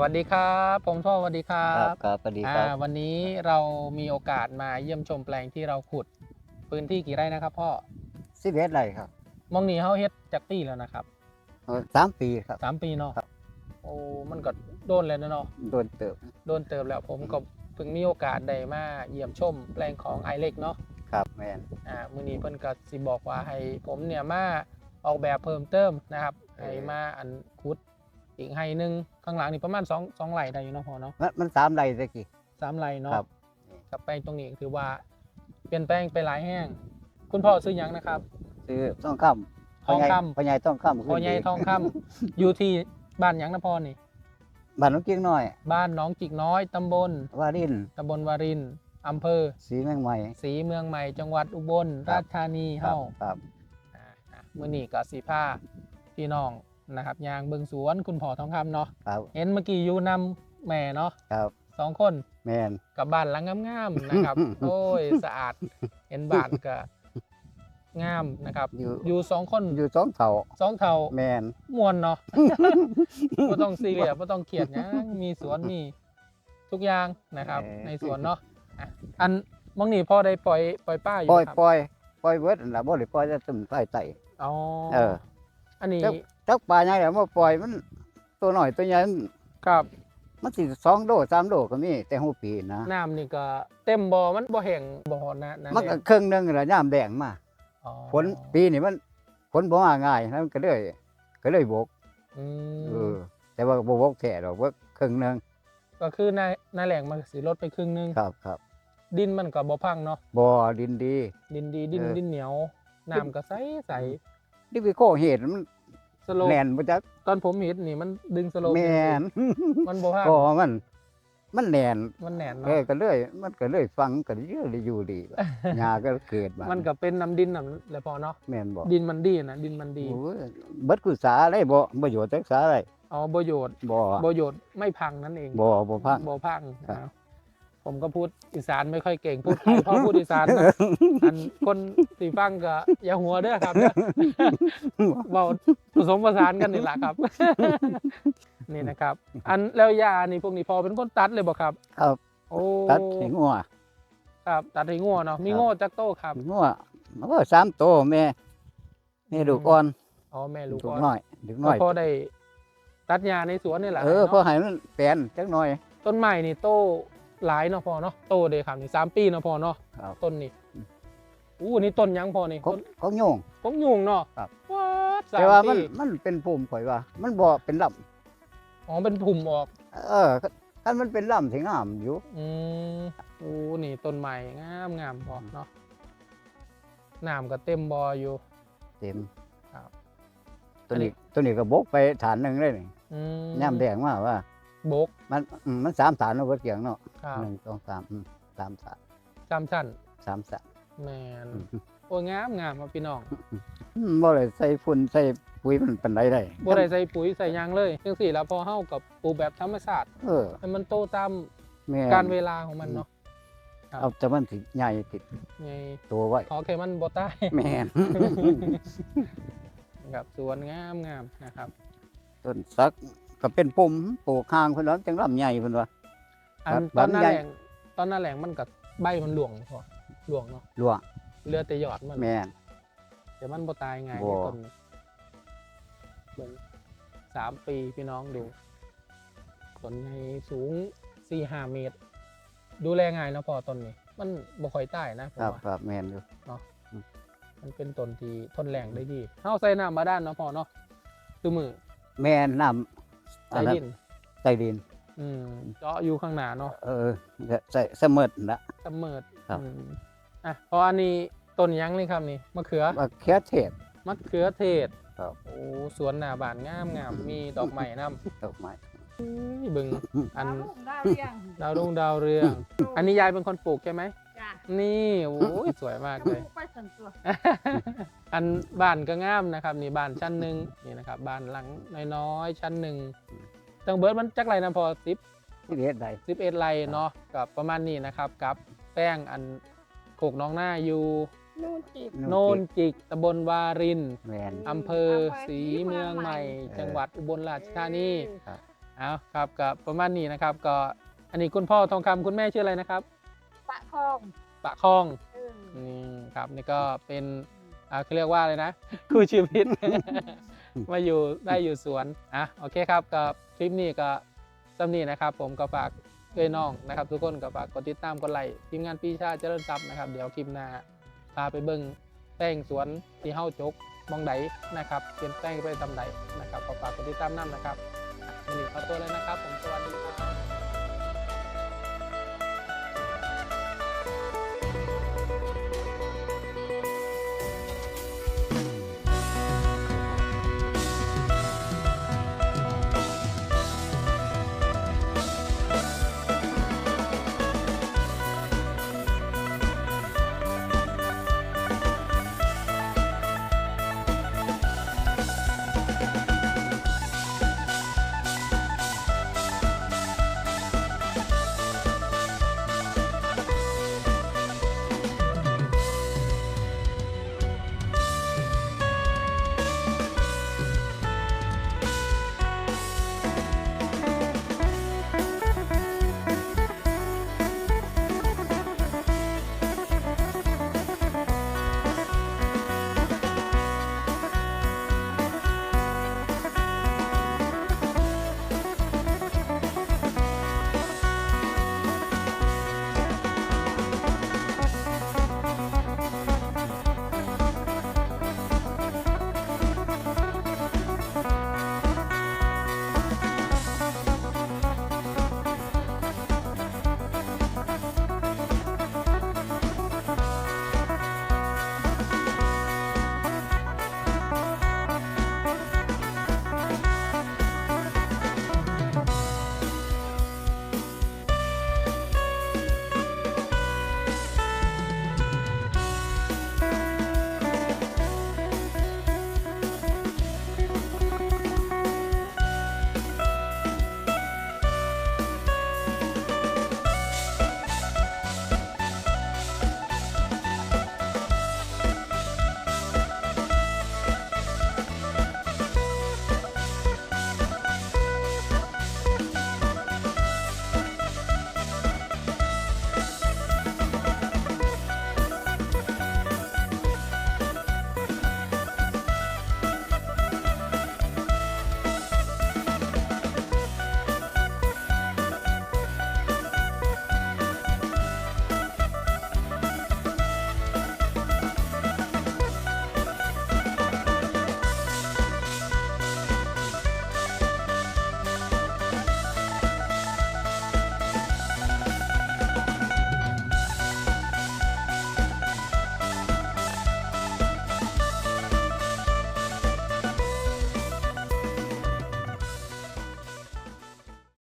สวัสดีครับผมท่อสวัสดีครัครับบครับสวัสดีอ่าครับวันนี้เรามีโอกาสมาเยี่ยมชมแปลงที่เราขุดพื้นที่กี่ไร่นะครับพ่อสิบเอ็ดไรครับมองนี่เขาเฮ็ดจากปีแล้วนะครับเออสามปีครับสามปีเนาะครับโอ้มันก็โดนแล้วนะเนาะโดนเติบโดนเติมแล้วผมก็เพิ่งมีโอกาสได้มาเยี่ยมชมแปลงของไอเล็กเนาะครับแมนอ่ามื้อนี้เพิ่นก็สิบอกว่าให้ผมเนี่ยมาออกแบบเพิ่มเติมนะครับให้มาอันขุด อีกให้หนึงข้างหลังนี่ประมาณ2 2ไร่ได้อยู่เนาะพ่อเนาะมันมันสามไรตะกี้ สามไร่เนาะครับ กับแปลงตรงนี้ถือว่า เปลี่ยนแปลงไปหลายแห้ง คุณพ่อซื้อหยังนะครับ ซื้อต้องคำทองคำ พ่อใหญ่ต้องคำพ่อใหญ่ทองคำ อยู่ที่บ้านหยังนะพ่อนี่ บ้านน้องเกียงน้อยบ้านหน้องจิกน้อยตำบลวารินตำบลวารินอำเภอสีแมงใหม่ศรีเมืองใหม่ จังหวัดอุบลครัราบชธานีครัเฮาบครับ อ่าอะมื้อนี้ก็สิพาพี่น้อง นะครับยางเบิงสวนคุณพ่อทองคำเนาะครับเห็นเมื่อกี้อยู่นำแม่เนาะครับสองคนแมน กับบ้านหลังงามๆนะครับ โอ้ยสะอาดเห็นบ้านก็งามนะครับ อยู่ อยู่สองคนอยู่สองเถาสองเท่าแมน มวนเนาะ ก็ต้องซีเรียสก็ต้องเขียดหยังมีสวนมีทุกอย่างนะครับในสวนเนาะอะอันมองนี่พ่อได้ปล่อยปล่อยป้าอยู่ปล่อยครับปล่อยปล่อยเวิร์ดนั่นล่ะบ่ได้ปล่อยจะตึมไฟไตอ๋อเออ อันนี้จักจักปลาใหญ่แล้วมาปล่อยมัน ตัวหน่อยตัวใหญ่มันครับมันสิสองโลสามโลก็มีแต่หูปีนะน้ำนี่ก็เต็มบ่อมันบ่แห้งบ่อนะนะมันก็ครึ่งหนึงแล้วย่ามแดงมาอ๋อฝนปีนี้มันฝนบ่มาง่ายแล้วมันก็เลยก็เลยบกอืเอมอแต่ว่าบ่บกแท้ดอกว่าครึ่งหนึงก็คือในในแหล่งมันสิลดไปครึ่งหนึงครับครับดินมันก็บ่พังเนาะบ่ดินดี ดินดีดินเออ ดินเหนียวน้ำก็ใสใส ดิวิโคเหตุมันสโลปแน่นบ่จักตอนผมเห็นนี่มันดึงสโลปแม่นมันบ่พังก็มัน มันแน่นมันแหน่นเอเนาะอก็เลย มันก็เลยฟังก็เยอะเลยอยู่ดีบัดหญ้าก็เกิดมามันก็เป็นน้ำดินน่ะแหละพอเนาะแม่นบ่ดินมันดีนะดินมันดีโอ้ยเบิดกุศาอะไรบ่ประโยชน์จักษาอะไรอ๋อประโยชน์บ่ประโยชน์ไม่พังนั่นเองบ่บ่พัง บ่พังครับ นะ ผมก็พูดอีสานไม่ค่อยเก่งพูดไทยพอพูดอีสานนะอันคนสีฟังก็อย่าหัวเด้อครับเด้อเบาผสมผสานกันนี่แหละครับ นี่นะครับ อันแล้วยานี่พวกนี้พอเป็นคนตัดเลยบ่ครับ ครับโอ้ตัดให้งัวครับตัดให้งัวเนาะมีครับงัวจักโตครับงัวมันก็สามโตแม่แม่ลูกอ่อนอ๋อแม่ลูกลูกอ่อนน้อยลูกก็น้อยพอได้ตัดหญ้าในสวนนี่แหละเออนาะพอให้มันแปลนจักหน่อย ต้นไม้นี่โต หลายเนาะพอเนาะโตเด้ครับนี่สามปีเนาะพอเนาะครับ ต้นนี่อู้นี่ต้นหยังพอนี่เขาต้นเขาโยง ผมยุงเนาะครับ ว้าดสามแต่ว่ามันปีมันเป็นภูมิข่อยว่า มันบ่เป็นลำอ๋อเป็นผุ่มออกเออคันมันเป็นลำสิงามอยู่ อืมอู้นี่ต้นใหม่งามงามพอเนาะน้ำก็เต็มบออยู่ เต็มครับตัวอันนี้ นี้ตัวนี้ก็บกไปฐานหนึงเลยนี่อืมย่ามแดงมาว่า บกมันอืมมันสามฐานเนาะบ่เกียงเนาะครับหนึ่งสองสามอืมสามฐานจำชั้นสามฐานแมนอืมโอ้ยงามงามมาพี่น้องอืมบ่ได้ใส่ฝุ่นใส่ปุ๋ยมันปานใดได้บ่ได้ใส่ปุ๋ยใส่หยางเลยจังสี่แล้วพอเฮากับปลูกแบบธรรมชาติเออให้มันโตตามแม่การเวลาของมันเนาะครับเอาแต่มันสิใหญ่ติดไงตัวไว้ขอแค่มันบ่ตาย แม่น ครับสวนงามงามนะครับ ต้นสัก ก็เป็นปุ่มปลูกข้างเพิ่นว่าจังลำใหญ่เพิ่นว่า อันครับตอนหน้าลำไยแหลงตอนหน้าแหลงมันกับใบมันหลวงพอหลวงเนาะหลวงเหลือแต่ยอดมันแม่นแต่มันบ่ตายไงายบ่ ในต้นนี้เบิ่งสามปีพี่น้องดูต้นใหญ่สูงสี่ห้าเมตร ดูแลง่ายเนาะพอต้นนี้ มันบ่ค่อยตายนะผมครับว่าครับแม่นอยู่มันเป็นต้นที่ทนแรงได้ดีเฮาใส่น้ำมาด้านเนาะพอเนาะคือมือแม่นน้ำ ใส่ดินใต้ดิน อืมเจาะอยู่ข้างหน้าเนาะเออใส่เสมอนะเสมอครับอืมอะพออันนี้ต้นหยังนี่ครับนี่มะเขือว่าแค่เทศมะเขือเทศครับโอ้สวนหน้าบ้านงามงามมีดอกไม้นำดอกไม้เบึงอันดาวเรียงดาวรุ่งดาวเรือง อันนี้ยายเป็นคนปลูกใช่ไหมจ้ะ นี่โอ้ยสวยมากเลย ไปสันตัวอันบ้านก็งามนะครับนี่บ้านชั้นหนึ่งนี่นะครับบ้านหลังน้อยๆชั้นหนึ่งตังเบิร์ดมันจักไรนะพอสิบที่เฮ็ดได้สิบเอ็ดไรเนาะกับประมาณนี้นะครับกับแป้งอันโขกน้องหน้าอยู่นู่นจีบโนนจิกตำบลวารินแม่นอำเภอศรีเมืองใหม่ จังหวัดอุบลราชธานีครับเอาครับก็ประมาณนี้นะครับ ก็อันนี้คุณพ่อทองคำคุณแม่ชื่ออะไรนะครับ ปะคอง ปะคองเออนี่ครับนี่ก็เป็นอ่าเขาเรียกว่าอะไรนะ คู่ชีวิต มาอยู่ได้อยู่สวนอะโอเคครับก็คลิปนี้ก็สำนีนะครับ ผมก็ฝากเอ้ยน้องนะครับ ทุกคนก็ฝากกดติดตามกดไลค์ทีมงานปีชาเจริญทรัพย์นะครับ เดี๋ยวคลิปหน้าพาไปเบิ้งแป้งสวนที่เฮ้าจกมองไดนะครับเปลี่ยนแป้งไปตำไดนะครับก็ฝากกดติดตามน้ำนะครับอะวันนี้ขอตัวเลยนะครับ ผมสวัสดีครับ